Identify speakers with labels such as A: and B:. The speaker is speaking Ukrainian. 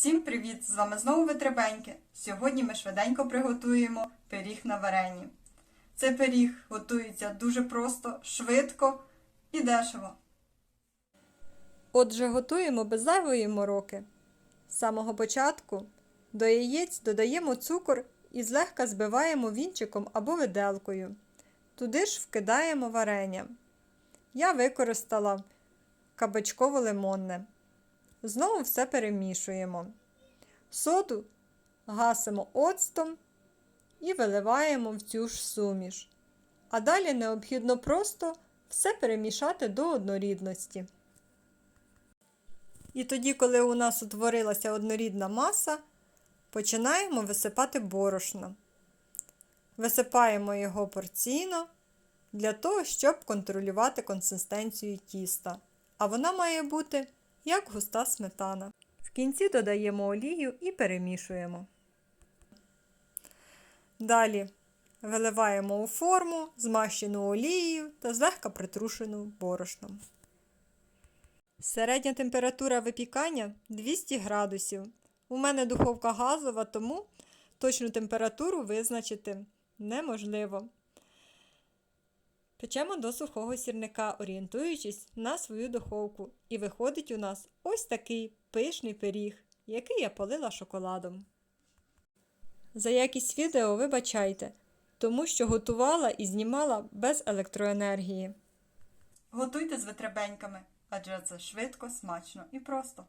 A: Всім привіт! З вами знову Витребеньки. Сьогодні ми швиденько приготуємо пиріг на варені. Цей пиріг готується дуже просто, швидко і дешево. Отже, готуємо без зайвої мороки. З самого початку до яєць додаємо цукор і злегка збиваємо вінчиком або виделкою. Туди ж вкидаємо варення. Я використала кабачково-лимонне. Знову все перемішуємо. Соду гасимо оцтом і виливаємо в цю ж суміш. А далі необхідно просто все перемішати до однорідності. І тоді, коли у нас утворилася однорідна маса, починаємо висипати борошно. Висипаємо його порційно для того, щоб контролювати консистенцію тіста. А вона має бути як густа сметана. В кінці додаємо олію і перемішуємо. Далі виливаємо у форму, змащену олією та злегка притрушену борошном. Середня температура випікання 200 градусів. У мене духовка газова, тому точну температуру визначити неможливо. Печемо до сухого сірника, орієнтуючись на свою духовку. І виходить у нас ось такий пишний пиріг, який я полила шоколадом. За якість відео вибачайте, тому що готувала і знімала без електроенергії. Готуйте з витребеньками, адже це швидко, смачно і просто.